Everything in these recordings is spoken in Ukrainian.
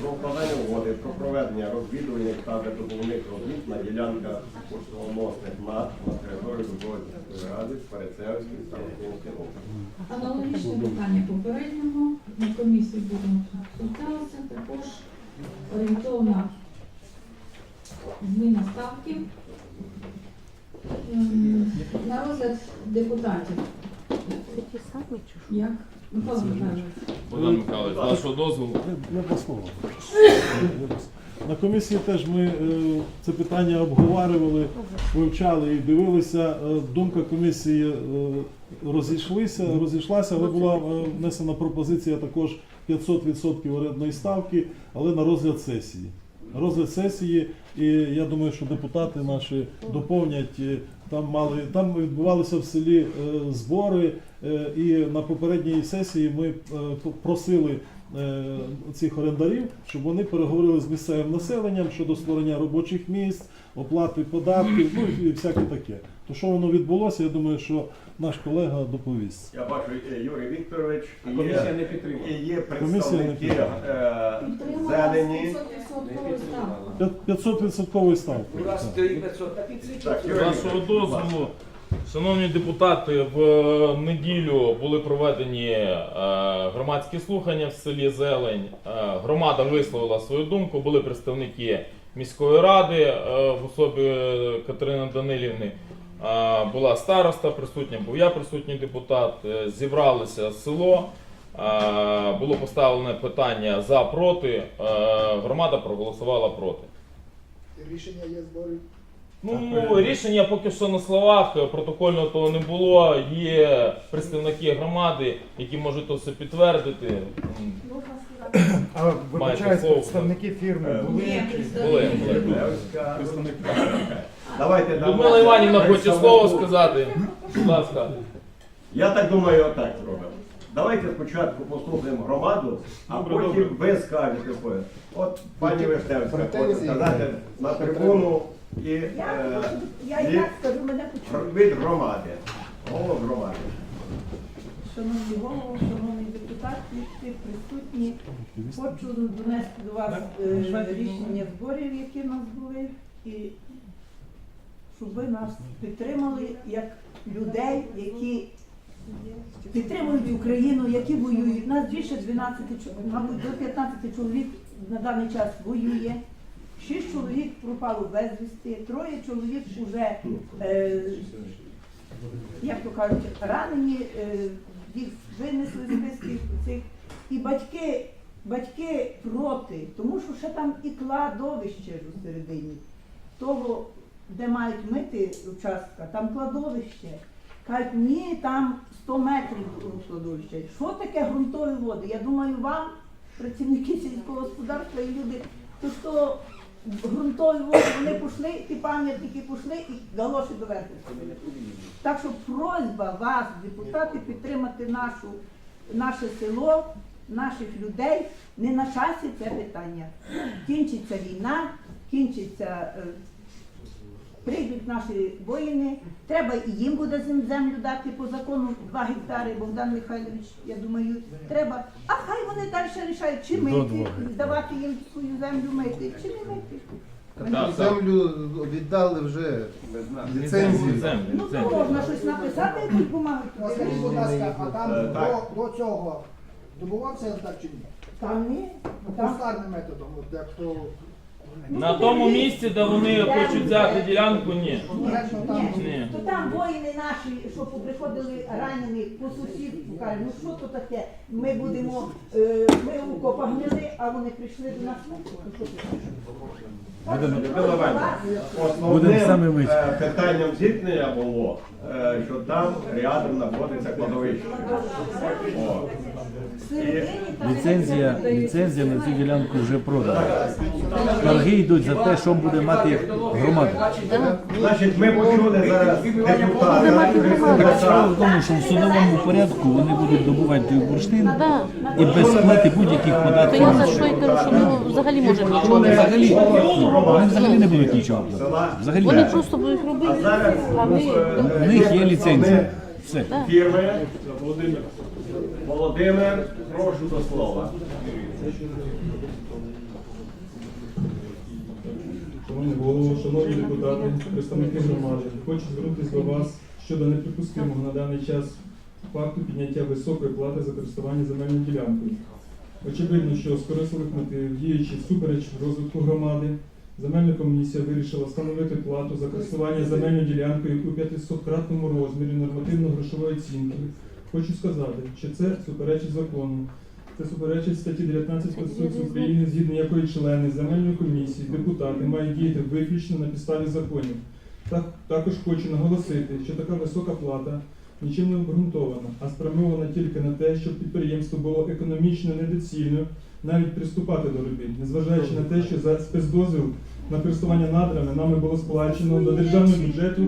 про укладання угоди про проведення розвідувальних та видобувних робіт на ділянках пошовоносних над на території Дубрової міської ради Перецевської та Латинської округу. Аналогічне питання попереднього. На комісії будемо консультуватися також. Орієнтовна зміна ставки. Ем, На розгляд депутатів. Як? Михайло Михайлович. Богдан Михайлович, з вашого дозволу. Не по слову. На комісії теж ми е, це питання обговорювали, вивчали і дивилися. Е, Думка комісії е, розійшлися, розійшлася, але була е, внесена пропозиція також 500% орендної ставки, але на розгляд сесії. На розгляд сесії, і я думаю, що депутати наші доповнять. е, Там мали там відбувалися в селі е, збори, і на попередній сесії ми е, просили е, цих орендарів, щоб вони переговорили з місцевим населенням щодо створення робочих місць, оплати податків, ну і всяке таке. То що воно відбулося, я думаю, що наш колега доповість. Я бачу е, Юрій Вікторович Комісія є, не підтримала. є Комісія не представники е, зелені. 500% ставку. П'ят- 500% ставки. У нас Так. стоїть 500, Так, Юрій вашого Вікторович, дозволу, шановні депутати, в е, неділю були проведені е, громадські слухання в селі Зелень. Е, Громада висловила свою думку, були представники міської ради в особі Катерини Данилівни. Була староста присутня, був я присутній депутат. Зібралося село. Було поставлене питання за проти. Громада проголосувала проти. Рішення є зборів. Ну, рішення поки що на словах, е, протокольно того не було. Є представники громади, які можуть то все підтвердити. А вибачаюсь, слово. представники фірми були Були, представники. були. Давайте дамо Людмила Іванівна хоче слово сказати. Будь ласка. Я так думаю, отак зробимо. Давайте спочатку послухаємо громаду, а Добре, потім добре. ви скажете. От пані Вишневська хоче сказати на трибуну і Я, е, я і від, так скажу, мене почули. від громади. Голос громади. Шановні голови, шановні депутати, всі присутні. Хочу донести до вас е, рішення зборів, які в нас були, і щоб ви нас підтримали як людей, які підтримують Україну, які воюють. Нас більше 12, чо- мабуть, до 15 чоловік на даний час воює. Шість чоловік пропало безвісти, троє чоловік вже, е, як то кажуть, ранені, е, їх винесли з списків цих. І батьки, батьки проти, тому що ще там і кладовище ж у середині того, де мають мити участка, там кладовище. Кажуть, ні, там 100 метрів кладовище. Що таке ґрунтові води? Я думаю, вам, працівники сільського господарства і люди, то що ґрунтові води вони пішли, ті пам'ятники пішли і галоші доверху. Так що просьба вас, депутати, підтримати нашу, наше село, наших людей. Не на часі це питання. Кінчиться війна, кінчиться. Е, Прийдуть наші воїни, треба і їм буде землю дати по закону 2 гектари, Богдан Михайлович, я думаю, треба. А хай вони далі рішають, чи мити, давати їм свою землю мити, чи не мити. Так, так. Землю віддали вже ліцензію. Ну, то можна щось написати, якусь бумагу. Скажіть, будь ласка, а Е, там до, до цього добувався так чи ні? Там ні. Ну, Там кустарним методом, от як то На тому місці, де вони хочуть взяти ділянку, ні. То там воїни наші, що приходили ранені по сусідству, кажуть, ну що то таке? Ми будемо, е, ми у копах гнили, а вони прийшли до нас. Ну, що ти Будемо самі Основним е, питанням зіткнення було, е, що там рядом знаходиться кладовище. О. Ліцензія, ліцензія на цю ділянку вже продана. Торги йдуть за те, що буде мати громада. Значить, ми почули зараз депутата. Справа в тому, що в судовому порядку вони будуть добувати той бурштин і без сплати будь-яких То податків. я за що й кажу, що ми взагалі можемо нічого не Взагалі, вони взагалі не будуть нічого платити. Взагалі. Вони просто будуть робити, а ми У них є ліцензія. Все. фірми Володимир, прошу до слова. Шановний голово, шановні депутати, представники громади, хочу звернутися до вас щодо неприпустимого на даний час факту підняття високої плати за користування земельною ділянкою. Очевидно, що з корисливих мотивів, діючи всупереч розвитку громади, земельна комісія вирішила встановити плату за користування земельною ділянкою у 500-кратному розмірі нормативно-грошової оцінки. Хочу сказати, що це суперечить закону. Це суперечить статті 19 Конституції України, згідно якої члени земельної комісії, депутати мають діяти виключно на підставі законів. Так, також хочу наголосити, що така висока плата нічим не обґрунтована, а спрямована тільки на те, щоб підприємство було економічно недоцільно навіть приступати до робіт, незважаючи на те, що за спецдозвіл на користування надрами нами було сплачено до державного бюджету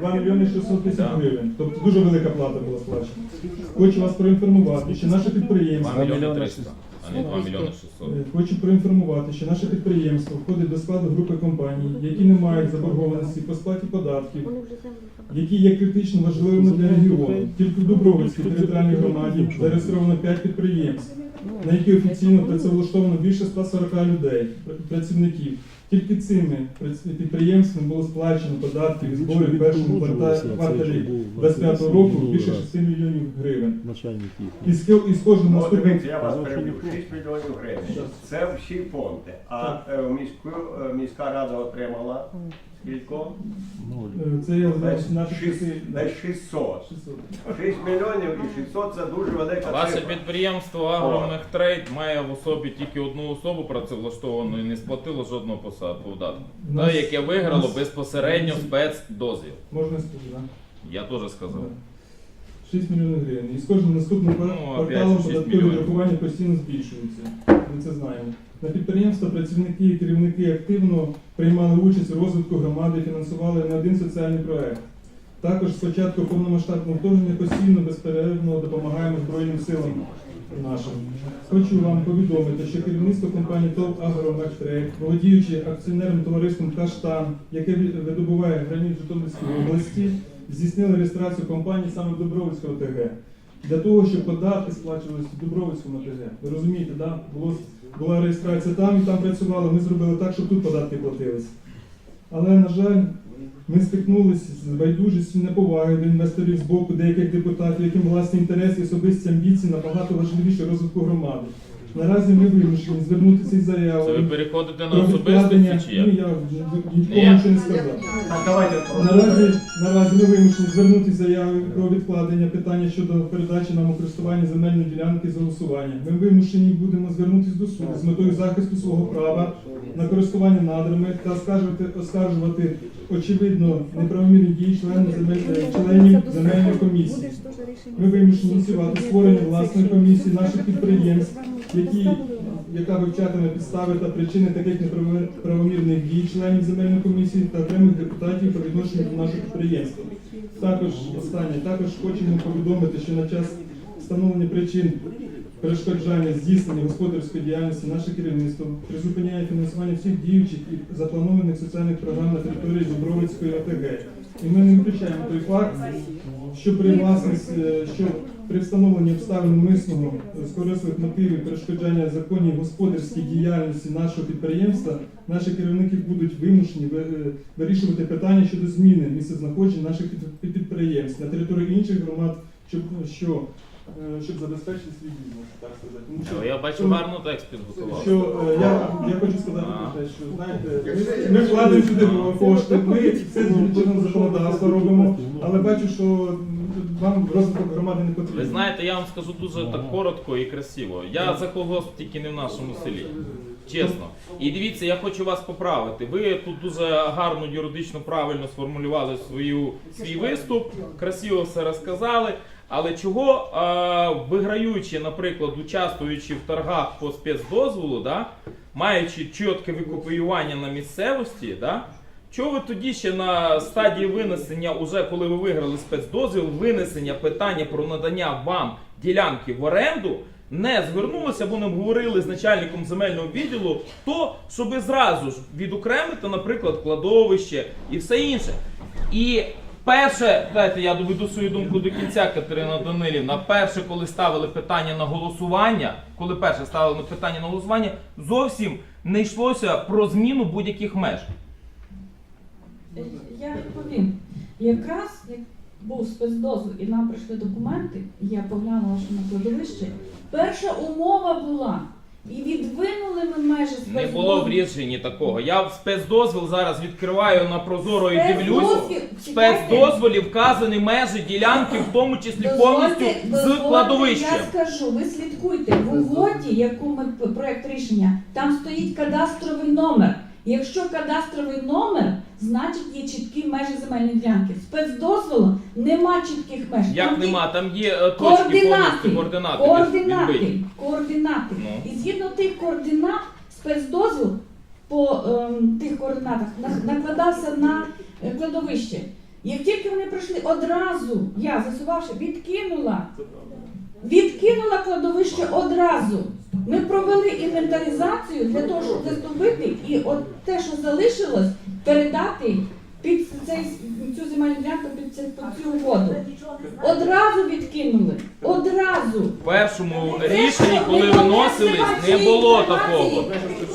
2 мільйони 600 тисяч гривень. Тобто дуже велика плата була сплачена. Хочу вас проінформувати, що наше підприємство 2 мільйони 300, а не 2 мільйони 600. Е, Хочу проінформувати, що наше підприємство входить до складу групи компаній, які не мають заборгованості по сплаті податків, які є критично важливими для регіону. Тільки в Дубровицькій територіальній громаді зареєстровано 5 підприємств, на які офіційно працевлаштовано більше 140 людей, працівників. Тільки цими підприємствами було сплачено податків і зборів в першому кварта- кварталі 25 року більше 6 мільйонів гривень. І з, кожним наступним дивіться, я вас перебив. 6 мільйонів гривень. Це всі фонди. А е, міську, е, міська рада отримала скільки? Е, Це я Десь наші шість- часи. Десь 600. 600. 6 мільйонів і 600 це дуже велика Ваше цифра. підприємство Агромехтрейд має в особі тільки одну особу працевлаштовану і не сплатило жодного посаду податку. У нас- Те, яке виграло нас- безпосередньо спецдозвіл. Можна сказати, так? Я теж сказав. 6 мільйонів гривень. І з кожним наступним Ну, кварталом 6 податкові нарахування постійно збільшуються. Ми це знаємо. На підприємства працівники і керівники активно приймали участь у розвитку громади, фінансували не один соціальний проект. Також з початку повномасштабного вторгнення постійно безперервно допомагаємо Збройним силам нашим. Хочу вам повідомити, що керівництво компанії ТОВ «Агромехтрейд», володіючи акціонерним товариством Каштан, яке видобуває граніт Житомирської області, здійснили реєстрацію компанії саме Дубровицького ТГ. Для того, щоб податки сплачувалися в Дубровицькому ТГ. Ви розумієте, да? Було, була реєстрація там і там працювали. Ми зробили так, щоб тут податки платилися. Але, на жаль, ми стикнулися з байдужістю неповаги до інвесторів з боку деяких депутатів, яким власні інтереси особисті амбіції набагато важливіше розвитку громади. Наразі ми вимушені звернутися із Це ви заявою. переходите на про відкладення. чи Ну, як? я Ні. нікому нічого не сказав. Так, давайте Наразі, наразі ми вимушені звернутися заявою про відкладення питання щодо передачі нам у користування земельної ділянки з голосування. Ми вимушені будемо звернутися до суду з метою захисту свого права на користування надрами та оскаржувати, оскаржувати очевидно неправомірні дії членів земель- членів земельної комісії. Ми вимушені ініціювати створення власної комісії наших підприємств, які, яка вивчатиме підстави та причини таких неправомірних дій членів земельної комісії та окремих депутатів по відношенню до нашого підприємства. Також останнє, також хочемо повідомити, що на час встановлення причин перешкоджання здійснення господарської діяльності наше керівництво призупиняє фінансування всіх діючих і запланованих соціальних програм на території Дубровицької ОТГ. І ми не виключаємо той факт, що при власності, е, що при встановленні обставин умисного е, з корисливих мотивів перешкоджання законній господарській діяльності нашого підприємства, наші керівники будуть вимушені ви- е, вирішувати питання щодо зміни місцезнаходження наших підприємств на території інших громад, щоб що е, щоб забезпечити свій бізнес, так сказати. Тому що Я бачу гарно текст підготував. що е, я, я хочу сказати про те, що знаєте, ми, вкладаємо сюди кошти, ми все з законодавства робимо, але бачу, що вам розвиток громади не потрібен. Ви знаєте, я вам скажу дуже так коротко і красиво. Я за колгосп тільки не в нашому селі. Чесно. І дивіться, я хочу вас поправити. Ви тут дуже гарно юридично правильно сформулювали свою, свій виступ, красиво все розказали. Але чого, е, виграючи, наприклад, участвуючи в торгах по спецдозволу, да, маючи чітке викопіювання на місцевості, да, Чого ви тоді ще на стадії винесення, уже коли ви виграли спецдозвіл, винесення питання про надання вам ділянки в оренду, не звернулися або не обговорили з начальником земельного відділу, то щоб зразу ж відокремити, наприклад, кладовище і все інше. І Перше, дайте я доведу свою думку до кінця, Катерина Данилівна. Перше, коли ставили питання на голосування, коли перше ставили питання на голосування, зовсім не йшлося про зміну будь-яких меж. Я відповім. Якраз як був спецдозвіл і нам прийшли документи, і я поглянула, що на кладовище, перша умова була. І відвинули ми межі Не було в рішенні такого. Я в спецдозвіл зараз відкриваю на прозоро і дивлюсь. Спецдозвіл, В спецдозволі вказані межі ділянки, в тому числі повністю Дозвольте- з дозвольте, кладовищем. Я скажу, ви слідкуйте. В угоді, яку ми проект рішення, там стоїть кадастровий номер. Якщо кадастровий номер, значить є чіткі межі земельної ділянки. Спецдозволу нема чітких меж. Як Там нема, там є е, точки повністю Координати. координати. Координати. відбиті. Координати. Ну. І згідно тих координат, спецдозвіл по ем, тих координатах накладався на е, кладовище. Як тільки вони прийшли одразу, я засувавши, відкинула. Відкинула кладовище одразу. Провели інвентаризацію для того, щоб заступити і от те, що залишилось, передати під цей, цю земельну ділянку під, цю- під цю угоду. Одразу відкинули. Одразу. В першому рішенні, коли виносились, не було такого,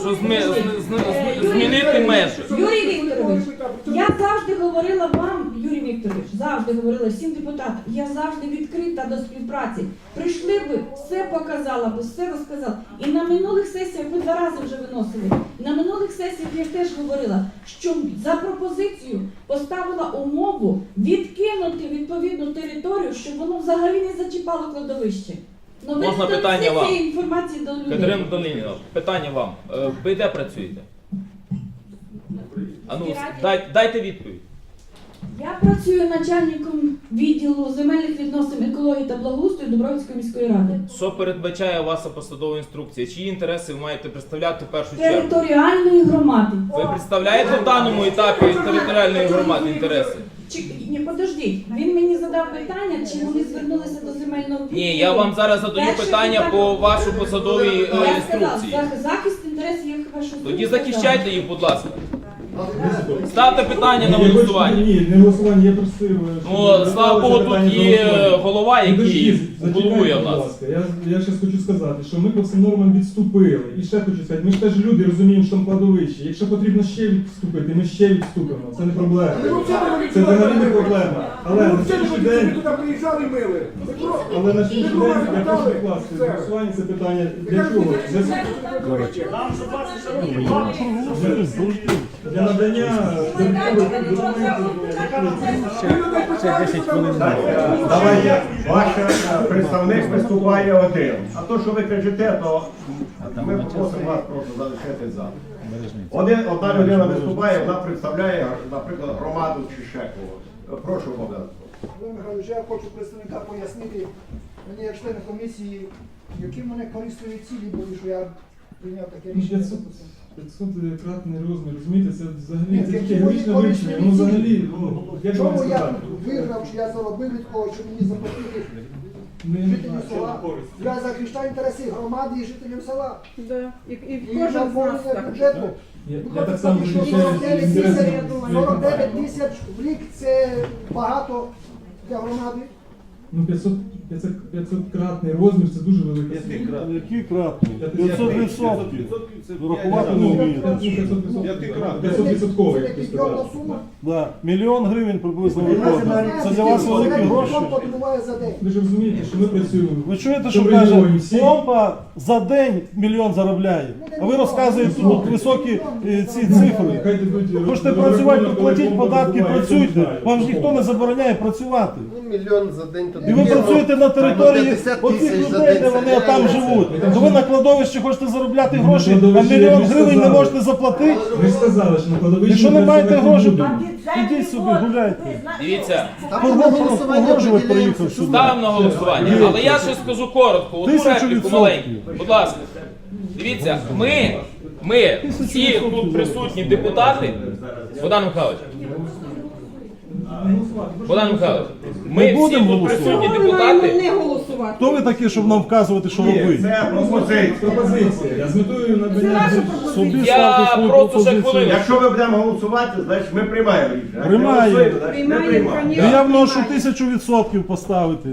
що зми- з- з- з- змінити межі. Юрій Вікторович, я завжди говорила вам, Юрій Вікторович, завжди говорила всім депутатам, я завжди відкрита до співпраці. Прийшли би, все показала би, все розказала. І на минулих сесіях ви два рази вже виносили. На минулих сесіях я теж говорила, що за пропозицію поставила умову відкинути відповідну територію, щоб воно взагалі не зачіпало кладовище. Ну, ви Можна не питання вам? цієї інформації до людей. Катерина Данилівна, питання вам. Е, Ви де працюєте? А ну, дай, дайте відповідь. Я працюю начальником відділу земельних відносин, екології та благоустрою Дубровицької міської ради. Що передбачає ваша посадова інструкція? Чиї інтереси ви маєте представляти в першу чергу? Територіальної громади. Ви представляєте в даному етапі територіальної громади інтереси? Чи ні, подождіть. Він мені задав питання, чи вони звернулися до земельного відділу. Ні, я вам зараз задаю Перше питання по вашій посадовій е, Я інструкції. зах- захист інтересів як вашу Тоді захищайте їх, будь ласка. Ставте питання на голосування. Ні, не голосування, я просив. Ну, слава Богу, тут є голова, який головує в нас. Я, я ще хочу сказати, що ми по цим нормам відступили. І ще хочу сказати, ми ж теж люди розуміємо, що там кладовище. Якщо потрібно ще відступити, ми ще відступимо. Це не проблема. Це взагалі не проблема. Але на сьогоднішній день, туди приїжджали мили. але на сьогоднішній день я прошу покласти голосування це питання для чого? Для, для надання додаткових документів. Ще 10 хвилин. Давай. Ваш е, представник виступає один. А то, що ви кричите, то ми попросимо вас просто залишити зал. Один, одна людина виступає, вона представляє, наприклад, громаду чи ще когось. Прошу, Богдан. Я хочу представника пояснити, мені як член комісії, які мене корисливі цілі були, що я прийняв таке рішення. 500 500 кратний розмір, розумієте, це взагалі це таке героїчне вивчення. Ну взагалі, ну, як вам Чому я сказати? виграв, чи я заробив від когось, що мені заплатили Ну, я не жителі знаю, села? Я захищаю інтереси громади і жителів села. Да. І, і І кожен з нас наповнення так. бюджету. Я, я так само що захищаю 49 інтереси тисяч, своєї 49 тисяч в рік це багато для громади. Ну 500, 500, 500 кратний розмір це дуже велика сума. Який кратний? 500 відсотків. Врахувати не вмієте. 500 відсотковий, як ви мільйонна Да. Мільйон гривень приблизно виходить. Це для вас великі гроші. Ви ж розумієте, що ми працюємо. Ви чуєте, що каже, помпа за день мільйон заробляє. А ви розказуєте тут високі е, ці цифри. Хочете працювати, то платіть податки, працюйте. Вам ж ніхто не забороняє працювати. Ну, мільйон за день то І ви працюєте на території 50 оцих тисяч за людей, день, де це вони там живуть. То ви на кладовищі хочете заробляти Ну, гроші, а кладовищі, мільйон гривень не можете заплатити. Ви ж сказали, що на кладовищі Якщо не маєте будемо. то ідіть собі гуляйте. Дивіться, Погоджувати приїхав сюди. ставимо на голосування. Але я ще скажу коротко, одну Тисячу репліку відсотків. маленьку. Будь ласка. Дивіться, ми, ми, всі тут присутні депутати, Богдан Михайлович, Богдан Михайлович, ми Ми всі будемо тут голосувати. присутні депутати. Голосувати. Хто ви такі, щоб нам вказувати, що Ні, робити? це пропозиція. Пропозиція. З метою Це надання ваша Собі пропозиція. ставте свою просто ще пропозицію. хвилину. Якщо ми будемо голосувати, значить ми приймаємо рішення. Не Приймаємо. голосуємо, значить не Приймаємо, приймаємо. конечно. Я вношу тисячу відсотків поставити.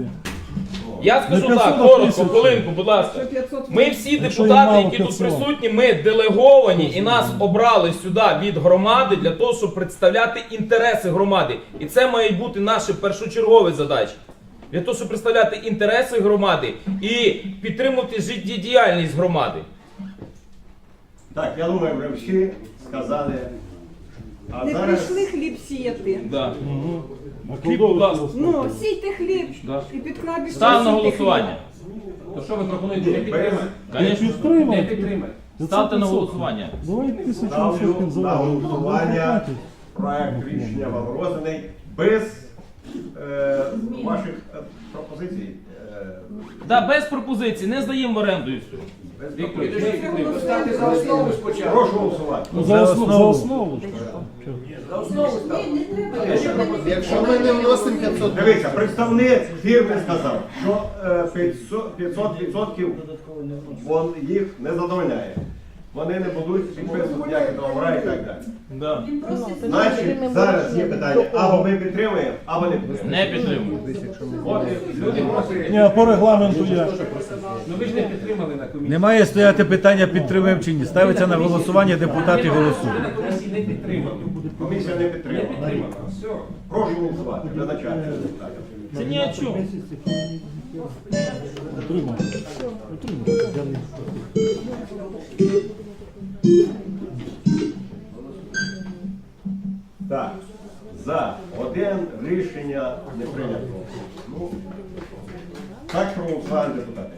Я скажу Не 500, так, а коротко, 1000. хвилинку, будь ласка. Що 500 Ми всі Якщо депутати, мало які тут 500. присутні, ми делеговані і нас обрали сюди від громади для того, щоб представляти інтереси громади. І це має бути наша першочергова задача. Для того, щоб представляти інтереси громади і підтримувати життєдіяльність громади. Так, я думаю, вже всі сказали. А Не зараз прийшли хліб сіяти. Да. Хліб, будь ласка. Ну, сійте хліб Да. і під кладбище Став на голосування. То що ви пропонуєте? Не підтримати? Конечно. Не Підтримати. підтримати. Ставте на голосування. Давай тисячу ставлю на голосування проект рішення вам розданий без е, ваших е, пропозицій. Е, Да, без пропозицій, не здаємо в оренду і все. без пропозицій. Ставте за основу спочатку. Прошу голосувати. Ну, за основу. За основу. За основу ставте. Якщо ми не вносимо 500... Дивіться, представник фірми сказав, що е, 500 500% вон їх не задовольняє. Вони не будуть підписувати ніякі договори і так далі. Да. Значить, зараз є питання, або ми підтримуємо, або не підтримуємо. Не підтримую. От Люди просять. Ні, а по регламенту як? Ну ви ж не підтримали на комісії. Не має стояти питання, підтримуємо чи ні. Ставиться на голосування, депутати Ви голосують. на комісії не підтримали. комісія не підтримала. Все. Прошу голосувати, визначайте. Це ні о чому. Отримав. Отримав. Так, за один рішення не прийнято. Ну, так що депутати.